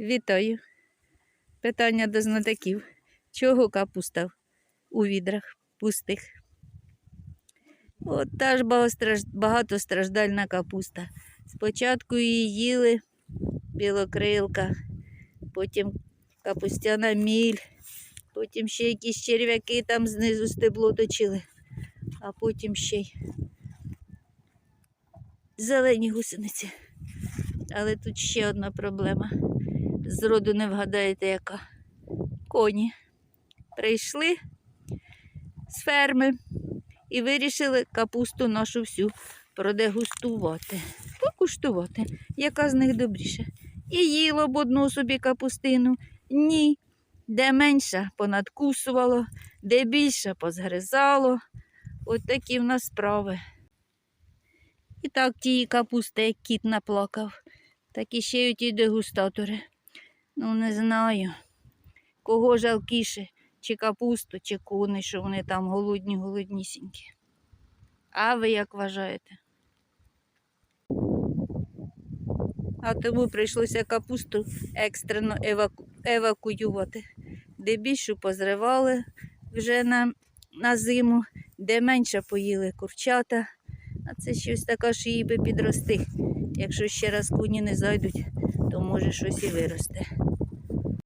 Вітаю. Питання до знатоків. Чого капуста у відрах пустих? От та ж багатостраждальна капуста. Спочатку її їли білокрилка, потім капустяна міль, потім ще якісь черв'яки там знизу стебло точили, а потім ще й зелені гусениці. Але тут ще одна проблема. Зроду не вгадаєте, яка. Коні прийшли з ферми і вирішили капусту нашу всю продегустувати, покуштувати, яка з них добріша. І їло б одну собі капустину. Ні. Де менша понадкусувало, де більше позгризало. От такі в нас справи. І так тієї капусти, як кіт наплакав, так і ще й ті дегустатори. Ну, не знаю, кого жалкіше, чи капусту, чи кони, що вони там голодні, голоднісінькі. А ви як вважаєте? А тому прийшлося капусту екстрено еваку... евакуювати. Де більшу позривали вже на, на зиму, де менше поїли курчата. А це щось така, що їй би підрости. Якщо ще раз коні не зайдуть, то може щось і виросте.